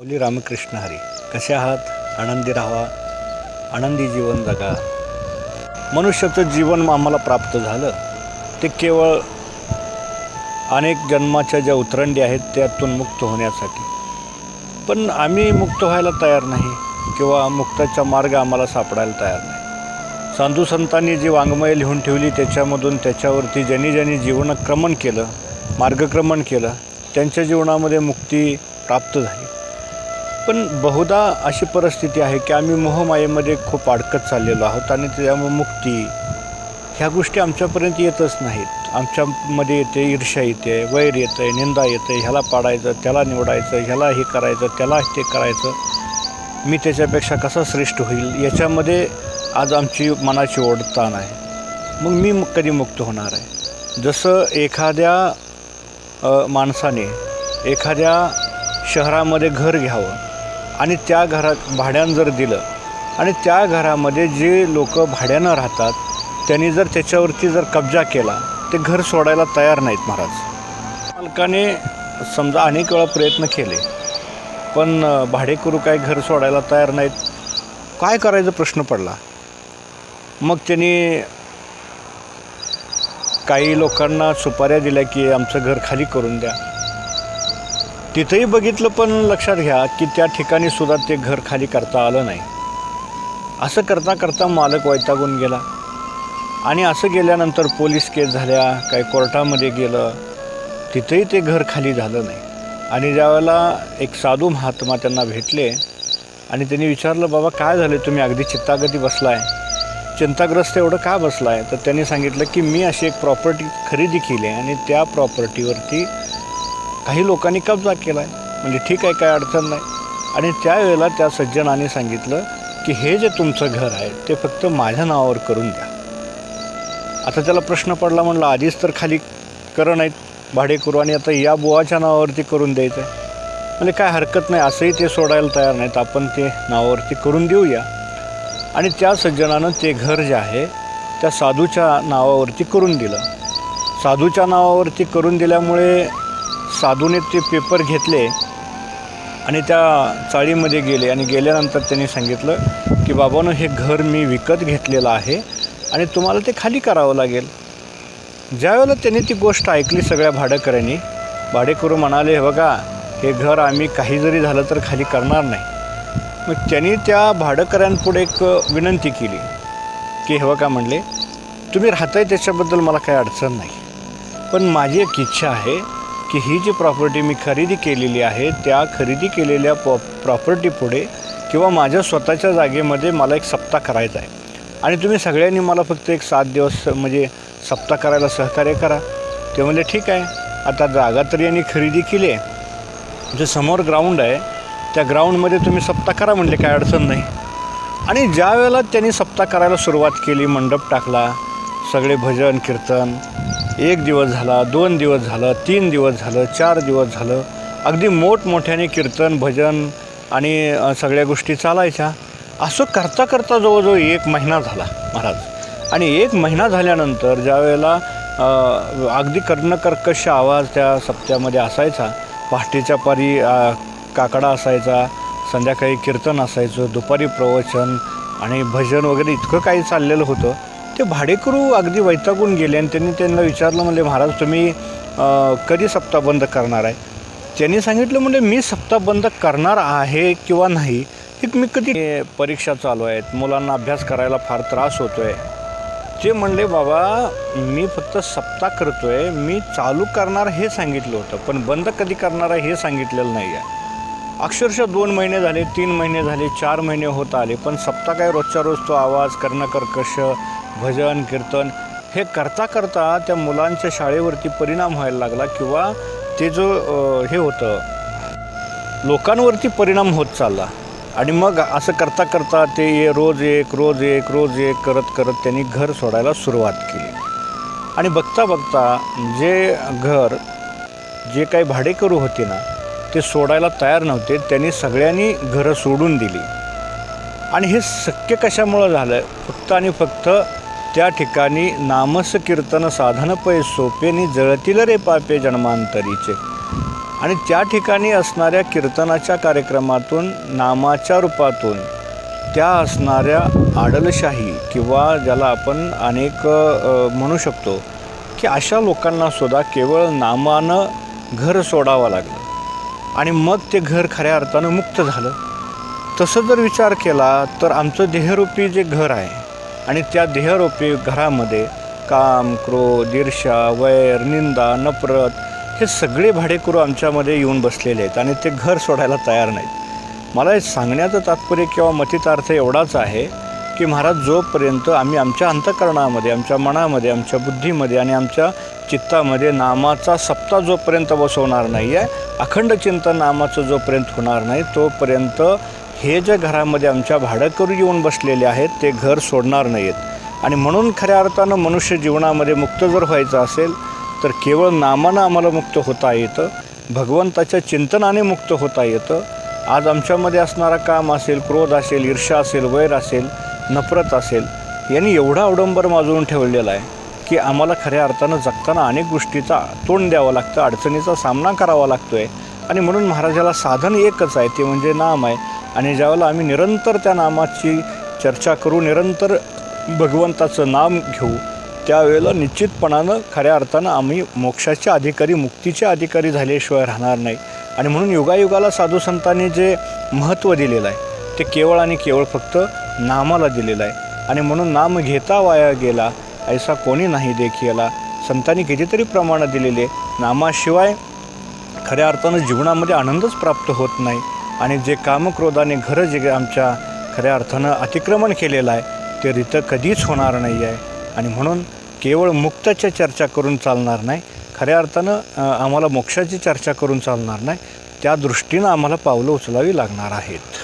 ओली रामकृष्ण हरी कसे आहात? आनंदी राहा आनंदी जीवन जगा. मनुष्याचं जीवन आम्हाला प्राप्त झालं. ते केवळ अनेक जन्माच्या ज्या उतरंडी आहेत त्यातून मुक्त होण्यासाठी. पण आम्ही मुक्त व्हायला तयार नाही किंवा मुक्ताचा मार्ग आम्हाला सापडायला तयार नाही. साधू संतांनी जी वाङ्मय लिहून ठेवली त्याच्यामधून त्याच्यावरती ज्यांनी ज्यांनी जीवनक्रमण केलं मार्गक्रमण केलं त्यांच्या जीवनामध्ये मुक्ती प्राप्त झाली. पण बहुधा अशी परिस्थिती आहे की आम्ही मोहमायेमध्ये खूप अडकत चाललेलो आहोत आणि त्यामुळे मुक्ती ह्या गोष्टी आमच्यापर्यंत येतच नाहीत. आमच्यामध्ये येते ईर्ष्या येते वैर येते निंदा येते ह्याला पाडायचं त्याला निवडायचं ह्याला हे करायचं त्याला ते करायचं. मी त्याच्यापेक्षा कसा श्रेष्ठ होईल? याच्यामध्ये आज आमची मनाची ओढ ताण आहे. मग मी कधी मुक्त होणार आहे? जसं एखाद्या माणसाने एखाद्या शहरामध्ये घर घ्यावं आणि त्या घरात भाड्यानं जर दिलं आणि त्या घरामध्ये जे लोक भाड्यानं राहतात त्यांनी जर त्याच्यावरती जर कब्जा केला ते घर सोडायला तयार नाहीत महाराज. मालकाने समजा अनेक वेळा प्रयत्न केले पण भाडेकरू काय घर सोडायला तयार नाहीत? काय करायचा प्रश्न पडला? मग त्यांनी काही लोकांना सुपाऱ्या दिल्या की आमचं घर खाली करून द्या. तिथंही बघितलं पण लक्षात घ्या की त्या ठिकाणी सुद्धा ते घर खाली करता आलं नाही. असं करता करता मालक वैतागून गेला. आणि असं गेल्यानंतर पोलीस केस झाल्या काही कोर्टामध्ये गेलं तिथंही ते घर खाली झालं नाही. आणि ज्यावेळेला एक साधू महात्मा त्यांना भेटले आणि त्यांनी विचारलं बाबा काय झालं? तुम्ही अगदी चित्तागती बसलाय. चिंताग्रस्त एवढं का बसलाय? तर त्यांनी सांगितलं की मी अशी एक प्रॉपर्टी खरेदी केली आहे आणि त्या प्रॉपर्टीवरती काही लोकांनी कब्जा केला आहे म्हणजे ठीक आहे काय अडचण नाही. आणि त्यावेळेला त्या सज्जनाने सांगितलं की हे जे तुमचं घर आहे ते फक्त माझ्या नावावर करून द्या. आता त्याला प्रश्न पडला म्हणलं आधीच तर खाली करण नाहीत भाडेकरू. आणि आता या बुवाच्या नावावरती करून द्यायचं आहे म्हणजे काय हरकत नाही असंही ते सोडायला तयार नाहीत. आपण ते नावावरती करून देऊया. आणि त्या सज्जनानं ते घर जे आहे त्या साधूच्या नावावरती करून दिलं. साधूच्या नावावरती करून दिल्यामुळे साधूने ते पेपर घेतले आणि त्या चाळीमध्ये गेले. आणि गेल्यानंतर त्यांनी सांगितलं की बाबानं हे घर मी विकत घेतलेलं आहे आणि तुम्हाला ते खाली करावं लागेल. ज्यावेळेला त्यांनी ती गोष्ट ऐकली सगळ्या भाडेकऱ्यांनी भाडेकरू म्हणाले "हे बघा हे घर आम्ही काही जरी झालं तर खाली करणार नाही. मग त्यांनी त्या भाडेकऱ्यांपुढे एक विनंती केली की हे बघा म्हणले तुम्ही राहताय त्याच्याबद्दल मला काही अडचण नाही. पण माझी एक इच्छा आहे की ही जी प्रॉपर्टी मी खरेदी केलेली आहे त्या खरेदी केलेल्या प्रॉपर्टी प्रॉपर्टीपुढे किंवा माझ्या स्वतःच्या जागेमध्ये मला एक सप्ताह करायचा आहे. आणि तुम्ही सगळ्यांनी मला फक्त एक सात दिवस म्हणजे सप्ताह करायला सहकार्य करा. ते म्हणजे ठीक आहे. आता जागा तरी यांनी खरेदी केली आहे. जे समोर ग्राउंड आहे त्या ग्राउंडमध्ये तुम्ही सप्ताह करा म्हणले काय अडचण नाही. आणि ज्या वेळेला त्यांनी सप्ताह करायला सुरुवात केली मंडप टाकला सगळे भजन कीर्तन एक दिवस झाला दोन दिवस झालं तीन दिवस झालं चार दिवस झालं. अगदी मोठमोठ्याने कीर्तन भजन आणि सगळ्या गोष्टी चालायच्या. असं करता करता जवळजवळ एक महिना झाला महाराज. आणि एक महिना झाल्यानंतर ज्या वेळेला अगदी कर्णकर्कश आवाज त्या सप्त्यामध्ये असायचा. पहाटेच्या पारी काकडा असायचा संध्याकाळी कीर्तन असायचं दुपारी प्रवचन आणि भजन वगैरे इतकं काही चाललेलं होतं. ते भाडेकरू अगदी वैतागून गेले आणि त्यांनी त्यांना विचारलं म्हणजे महाराज तुम्ही कधी सप्ताह बंद करणार आहे? त्यांनी सांगितलं म्हणजे मी सप्ताह बंद करणार आहे किंवा नाही हे मी कधी परीक्षा चालू आहेत मुलांना अभ्यास करायला फार त्रास होतो आहे ते म्हणले बाबा मी फक्त सप्ताह करतो आहे मी चालू करणार हे सांगितलं होतं पण बंद कधी करणार आहे हे सांगितलेलं नाही आहे अक्षरशः दोन महिने झाले तीन महिने झाले चार महिने होत आले पण सप्ताह काय रोजच्या रोज तो आवाज कर्णकर्कश भजन कीर्तन हे करता करता त्या मुलांच्या शाळेवरती परिणाम व्हायला लागला किंवा ते जो हे होतं लोकांवरती परिणाम होत चालला. आणि मग असं करता करता ते ये- रोज एक रोज एक रोज एक करत करत त्यांनी घर सोडायला सुरुवात केली. आणि बघता बघता जे घर जे काही भाडेकरू होते ना ते सोडायला तयार नव्हते त्यांनी सगळ्यांनी घरं सोडून दिली. आणि हे शक्य कशामुळं झालं? फक्त आणि फक्त त्या ठिकाणी नामस कीर्तन साधन पै सोपेनी जळतील रे पापे जन्मांतरीचे. आणि त्या ठिकाणी असणाऱ्या कीर्तनाच्या कार्यक्रमातून नामाच्या रूपातून त्या असणाऱ्या आडलशाही किंवा ज्याला आपण अनेक म्हणू शकतो की अशा लोकांना सुद्धा केवळ नामानं घर सोडावं लागलं. आणि मग ते घर खऱ्या अर्थानं मुक्त झालं. तसं जर विचार केला तर आमचं देहरूपी जे घर आहे आणि त्या देहरूपी घरामध्ये काम क्रोध ईर्षा वैर निंदा नफरत हे सगळे भाडेकरू आमच्यामध्ये येऊन बसलेले आहेत आणि ते घर सोडायला तयार नाहीत. मला हे सांगण्याचं तात्पर्य किंवा मतितार्थ एवढाच आहे की महाराज जोपर्यंत आम्ही आमच्या अंतकरणामध्ये आमच्या मनामध्ये आमच्या बुद्धीमध्ये आणि आमच्या चित्तामध्ये नामाचा सप्ताह जोपर्यंत बसवणार नाही आहे अखंड चिंतन नामाचं जोपर्यंत होणार नाही तोपर्यंत हे जे घरामध्ये आमच्या भाडकरू येऊन बसलेले आहेत ते घर सोडणार नाहीत. आणि म्हणून खऱ्या अर्थानं मनुष्य जीवनामध्ये मुक्त जर व्हायचं असेल तर केवळ नामानं आम्हाला मुक्त होता येतं भगवंताच्या चिंतनाने मुक्त होता येतं. आज आमच्यामध्ये असणारा काम असेल क्रोध असेल ईर्षा असेल वैर असेल नफरत असेल यांनी एवढा अवडंबर माजवून ठेवलेला आहे की आम्हाला खऱ्या अर्थानं जगताना अनेक गोष्टीचा तोंड द्यावं लागतं अडचणीचा सामना करावा लागतो आहे आणि म्हणून महाराजाला साधन एकच आहे ते म्हणजे नाम आहे. आणि ज्यावेळेला आम्ही निरंतर त्या नामाची चर्चा करू निरंतर भगवंताचं नाम घेऊ त्यावेळेला निश्चितपणानं खऱ्या अर्थानं आम्ही मोक्षाचे अधिकारी मुक्तीचे अधिकारी झाल्याशिवाय राहणार नाही. आणि म्हणून युगायुगाला साधू संतांनी जे महत्त्व दिलेलं आहे ते केवळ आणि केवळ फक्त नामाला दिलेलं आहे. आणि म्हणून नाम घेता वाया गेला ऐसा कोणी नाही देखीला संतांनी कितीतरी प्रमाणात दिलेले नामाशिवाय खऱ्या अर्थानं जीवनामध्ये आनंदच प्राप्त होत नाही. आणि जे कामक्रोधाने घरं जे आमच्या खऱ्या अर्थानं अतिक्रमण केलेलं आहे ते रितं कधीच होणार नाही आहे. आणि म्हणून केवळ मुक्ताच्या चर्चा करून चालणार नाही खऱ्या अर्थानं आम्हाला मोक्षाची चर्चा करून चालणार नाही त्या दृष्टीनं आम्हाला पावलं उचलावी लागणार आहेत.